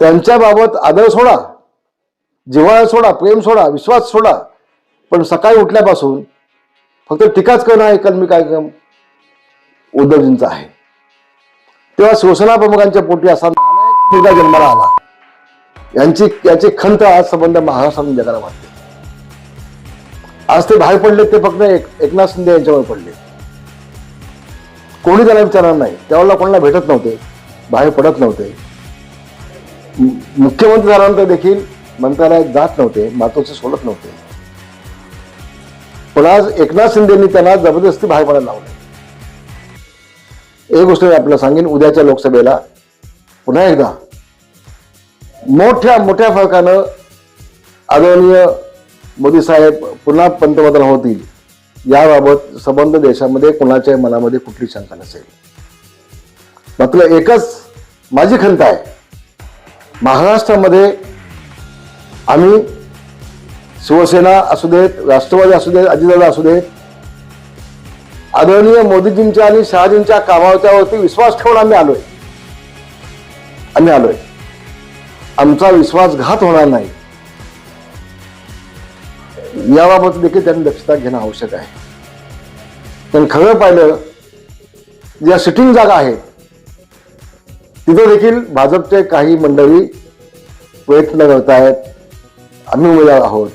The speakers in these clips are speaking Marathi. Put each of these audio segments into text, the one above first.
त्यांच्याबाबत आदर सोडा जिव्हाळा सोडा प्रेम सोडा विश्वास सोडा. पण सकाळी उठल्यापासून फक्त टीकाच करणं हा एकलमी कार्यक्रम उद्धवजींचा आहे. तेव्हा शिवसेना प्रमुखांच्या पोटी असा मुलगा जन्माला आला. यांची याची खंत आज संबंध महाराष्ट्रातून जगाला वाटते. आज ते बाहेर पडले ते फक्त एक एकनाथ शिंदे यांच्यावर पडले. कोणी त्याला विचारणार नाही. त्यावेळेला कोणाला भेटत नव्हते बाहेर पडत नव्हते. मुख्यमंत्री झाल्यानंतर देखील मंत्रालयात जात नव्हते मातोचे सोडत नव्हते. पण आज एकनाथ शिंदेनी त्यांना जबरदस्ती बाहेर पडायला लावलं एक गोष्ट मी आपल्याला सांगेन उद्याच्या लोकसभेला पुन्हा एकदा मोठ्या मोठ्या फरकानं आदरणीय मोदी साहेब पुन्हा पंतप्रधान होतील याबाबत संबंध देशामध्ये कोणाच्या मनामध्ये कुठली शंका नसेल. मात्र एकच माझी खंत आहे महाराष्ट्रामध्ये आम्ही शिवसेना असू देत राष्ट्रवादी असू देत अजितदादा असू देत आदरणीय मोदीजींच्या आणि शहाजींच्या कामावरती विश्वास ठेवून आम्ही आलोय. आम्ही आलोय. आमचा विश्वासघात होणार नाही. याबाबत देखील त्यांनी दक्षता घेणं आवश्यक आहे. पण खरं पाहिलं ज्या सिटिंग जागा आहेत तिथे देखील भाजपचे काही मंडळी प्रयत्न करत आहेत आम्ही उमेदवार आहोत.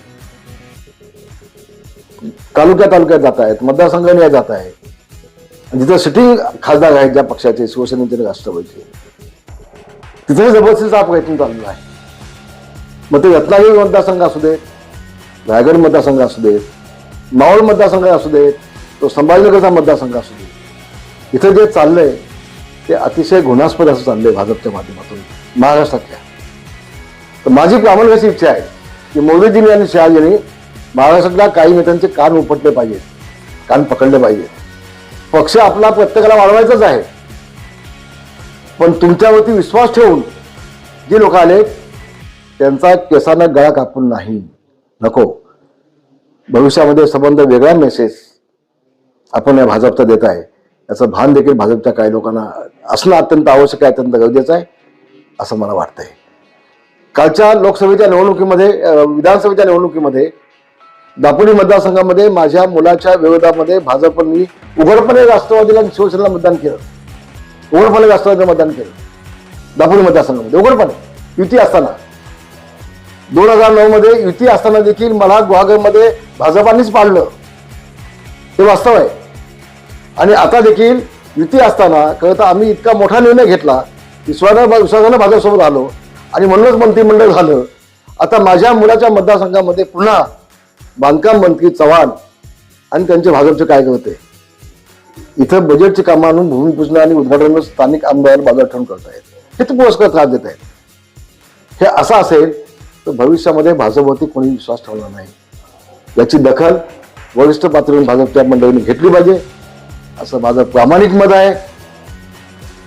तालुक्या तालुक्यात जात आहेत मतदारसंघाने जात आहेत जिथं सिटिंग खासदार आहेत ज्या पक्षाचे शिवसेनेचे राष्ट्रपतीचे राष्ट्रवादीचे. तिथे जबरदस्तीचा प्रयत्न चालला आहे. मग ते रत्नागिरी मतदारसंघ असू दे रायगड मतदारसंघ असू देत मावळ मतदारसंघ असू देत तो संभाजीनगरचा मतदारसंघ असू दे इथं जे चाललंय ते अतिशय गुणास्पद असं चाललंय भाजपच्या माध्यमातून महाराष्ट्रातल्या. तर माझी प्रामाणिक अशी इच्छा आहे की मोदीजींनी आणि शहाजींनी महाराष्ट्रातल्या काही नेत्यांचे कान उपटले पाहिजेत कान पकडले पाहिजेत पक्ष आपला प्रत्येकाला वाढवायचाच आहे. पण तुमच्यावरती विश्वास ठेवून जे लोक आले त्यांचा केसानं गळा कापून नाही. नको. भविष्यामध्ये संबंध वेगळा मेसेज आपण या भाजपचा देत आहे. याचं भान देखील भाजपच्या काही लोकांना असणं अत्यंत आवश्यक आहे अत्यंत गरजेचं आहे असं मला वाटतंय. कालच्या लोकसभेच्या निवडणुकीमध्ये विधानसभेच्या निवडणुकीमध्ये दापोली मतदारसंघामध्ये माझ्या मुलाच्या विरोधामध्ये भाजपनी उघडपणे राष्ट्रवादीला आणि शिवसेनेला मतदान केलं. उघडपणे राष्ट्रवादीला मतदान केलं. दापोली मतदारसंघामध्ये उघडपणे युती असताना. दोन हजार नऊ मध्ये युती असताना देखील मला गुहागरमध्ये भाजपानेच पाडलं. हे वास्तव आहे. आणि आता देखील युती असताना खरं तर आम्ही इतका मोठा निर्णय घेतला विश्वासानं विश्वासानं भाजपसोबत आलो. आणि म्हणूनच मंत्रिमंडळ झालं. आता माझ्या मुलाच्या मतदारसंघामध्ये पुन्हा बांधकाम मंत्री चव्हाण आणि त्यांचे भाजपचे करते? इथं बजेटची कामं आणून भूमिपूजन आणि उद्घाटन स्थानिक आमदार बाजार ठेवून करतायत. हे तर पुरस्कार त्रास देत आहेत. हे असं असेल तर भविष्यामध्ये भाजपवरती कोणी विश्वास ठेवणार नाही. याची दखल वरिष्ठ पातळीवर भाजपच्या मंडळीने घेतली पाहिजे. असं माझं प्रामाणिक मत आहे.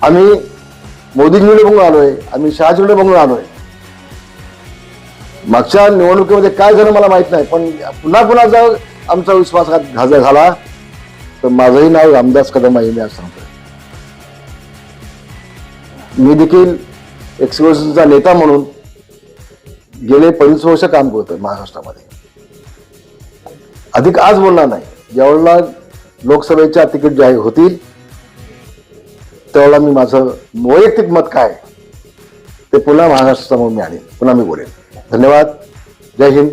आम्ही मोदींकडे बघून आलोय आम्ही शहाजीकडे बघून आलोय मागच्या निवडणुकीमध्ये काय झालं मला माहीत नाही पण पुन्हा पुन्हा जर आमचा विश्वासघात घाजा झाला तर माझंही नाव रामदास कदम आहे मी आज सांगतोय. मी देखील एक नेता म्हणून गेले पंचवीस वर्ष काम करतोय महाराष्ट्रामध्ये. अधिक आज बोलणार नाही. ज्यावेळेला लोकसभेच्या तिकीट जाहीर होतील त्यावेळेला मी माझं वैयक्तिक मत काय ते पुन्हा महाराष्ट्रासमोर मी आणेन. पुन्हा मी बोलेन. धन्यवाद. जय हिंद.